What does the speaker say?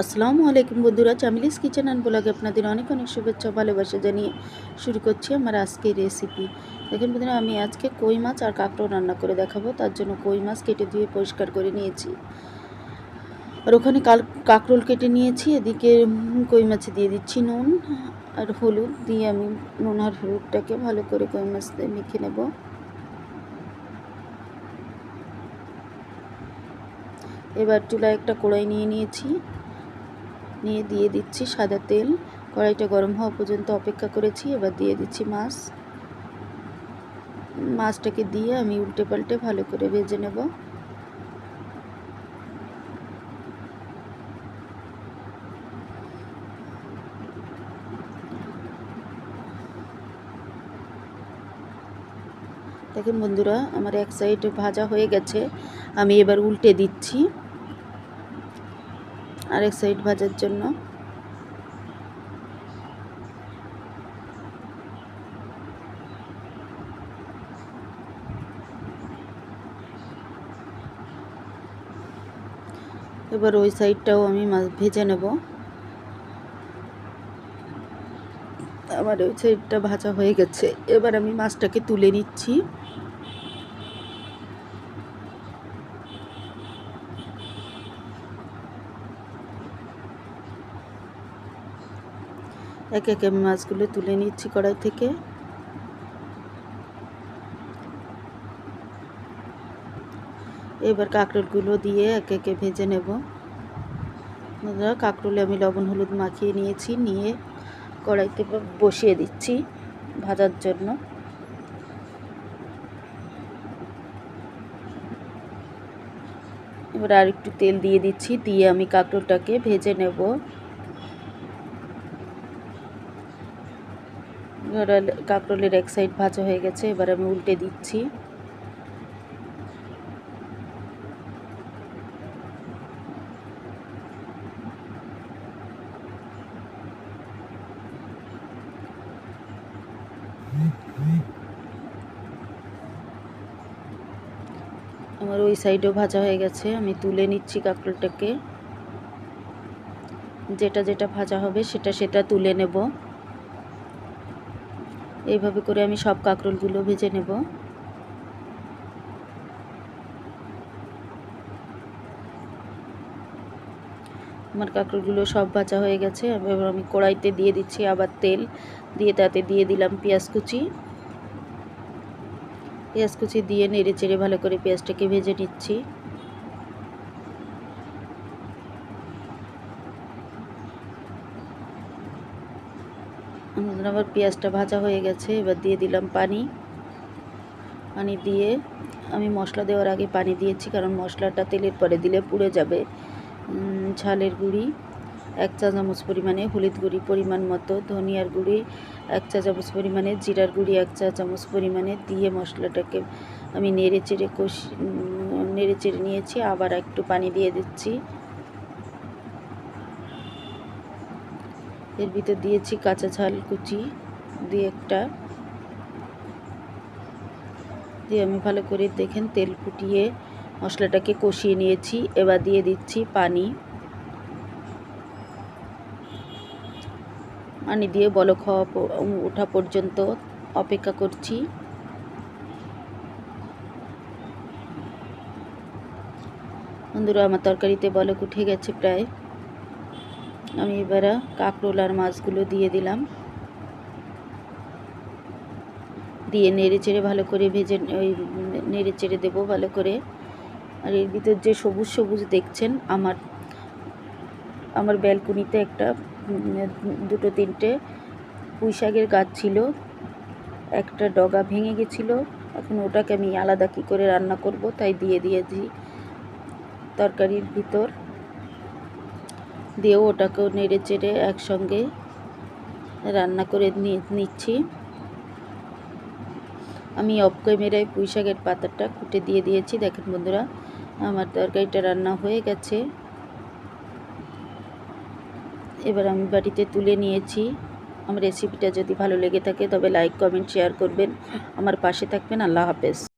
আসসালামু আলাইকুম বন্ধুরা, চামিলিস কিচেন অ্যান্ড ব্লগে আপনাদের অনেক অনেক শুভেচ্ছা ভালোবাসা জানিয়ে শুরু করছি আমার আজকের রেসিপি দেখেন বন্ধুরা, আমি আজকে কই মাছ আর কাঁকড়ো রান্না করে দেখাবো, তার জন্য কই মাছ কেটে ধুয়ে পরিষ্কার করে নিয়েছি। আর ওখানে কাল কাঁকরোল কেটে নিয়েছি, এদিকে কই মাছে দিয়ে দিচ্ছি নুন আর হলুদ দিয়ে আমি নুন আর হলুদটাকে ভালো করে কই মাছ মেখে নেব। এবার চুলায় একটা কড়াই নিয়ে নিয়েছি। নিয়ে দিয়ে দিচ্ছি সাদা তেল। কড়াইটা গরম হওয়া পর্যন্ত অপেক্ষা করেছি, এবার দিয়ে দিচ্ছি মাছ। মাছটাকে দিয়ে আমি উল্টে পাল্টে ভালো করে ভেজে নেব। দেখেন বন্ধুরা, আমার এক সাইড ভাজা হয়ে গেছে। আমি এবার উল্টে দিচ্ছি। আরেক সাইড ভাজার জন্য। এবার ওই সাইডটাও আমি মাছ ভেজে নেব। আমার ওই সাইডটা ভাজা হয়ে গেছে। এবার আমি মাছটাকে তুলে নিচ্ছি। এক এক আমি মাছগুলো তুলে নিচ্ছি কড়াই থেকে। এবার কাঁকরোলগুলো দিয়ে এক একে ভেজে নেব। কাঁকরোলে আমি লবণ, হলুদ মাখিয়ে নিয়েছি, নিয়ে কড়াইতে বসিয়ে দিচ্ছি ভাজার জন্য। এবার আর একটু তেল দিয়ে দিচ্ছি, দিয়ে আমি কাঁকরোলটাকে ভেজে নেব। কাঁকরোলের এক সাইড ভাজা হয়ে গেছে, এবার আমি উল্টে দিচ্ছি। আমার ওই সাইডেও ভাজা হয়ে গেছে, আমি তুলে নিচ্ছি কাঁকরোলটাকে। যেটা যেটা ভাজা হবে সেটা সেটা তুলে নেব। এইভাবে করে আমি সব কাঁকরোলগুলো ভেজে নেব। আমার কাঁকরোলগুলো সব ভাজা হয়ে গেছে। এবার আমি কড়াইতে দিয়ে দিচ্ছি আবার তেল। দিয়ে তাতে দিয়ে দিলাম পেঁয়াজ কুচি। পেঁয়াজ কুচি দিয়ে নেড়ে চেড়ে ভালো করে পেঁয়াজটাকে ভেজে নিচ্ছি। আবার পেঁয়াজটা ভাজা হয়ে গেছে, এবার দিয়ে দিলাম পানি। পানি দিয়ে আমি মশলা দেওয়ার আগে পানি দিয়েছি, কারণ মশলাটা তেলের পরে দিলে পুড়ে যাবে। ঝালের গুঁড়ি, এক চা চামচ পরিমাণে হলুদ গুঁড়ি পরিমাণ মতো, ধনিয়ার গুঁড়ি এক চা চামচ পরিমাণে, জিরার গুঁড়ি এক চা চামচ পরিমাণে দিয়ে মশলাটাকে আমি নেড়ে চেড়ে কষি নেড়ে চেড়ে নিয়েছি, আবার একটু পানি দিয়ে দিচ্ছি। এর ভিতর দিয়েছি কাঁচা ঝাল কুচি দিয়ে একটা। দিয়ে আমি ভালো করে দেখেন তেল ফুটিয়ে মশলাটাকে কষিয়ে নিয়েছি। এবার দিয়ে দিচ্ছি পানি। পানি দিয়ে বলক হওয়া ওঠা পর্যন্ত অপেক্ষা করছি। বন্ধুরা, আমার তরকারিতে বলক উঠে গেছে প্রায়। আমি এবারে কাঁকরোল আর মাছগুলো দিয়ে দিলাম। দিয়ে নেড়ে চেড়ে ভালো করে ভেজে ওই নেড়ে চেড়ে দেবো ভালো করে। আর এর ভিতর যে সবুজ সবুজ দেখছেন, আমার আমার ব্যালকনিতে একটা দুটো তিনটে পুঁই শাকের গাছ ছিল। একটা ডগা ভেঙে গেছিল। এখন ওটাকে আমি আলাদা কী করে রান্না করব তাই দিয়ে দিয়েছি তরকারির ভিতর। দিয়েও ওটাকেও নেড়ে চেড়ে একসঙ্গে রান্না করে নিচ্ছি। আমি অফ ক্যামেরায় পুঁই শাকের পাতাটা কুটে দিয়ে দিয়েছি। দেখেন বন্ধুরা, আমার তরকারিটা রান্না হয়ে গেছে। এবার আমি বাড়িতে তুলে নিয়েছি। আমার রেসিপিটা যদি ভালো লেগে থাকে তবে লাইক, কমেন্ট, শেয়ার করবেন। আমার পাশে থাকবেন। আল্লাহ হাফেজ।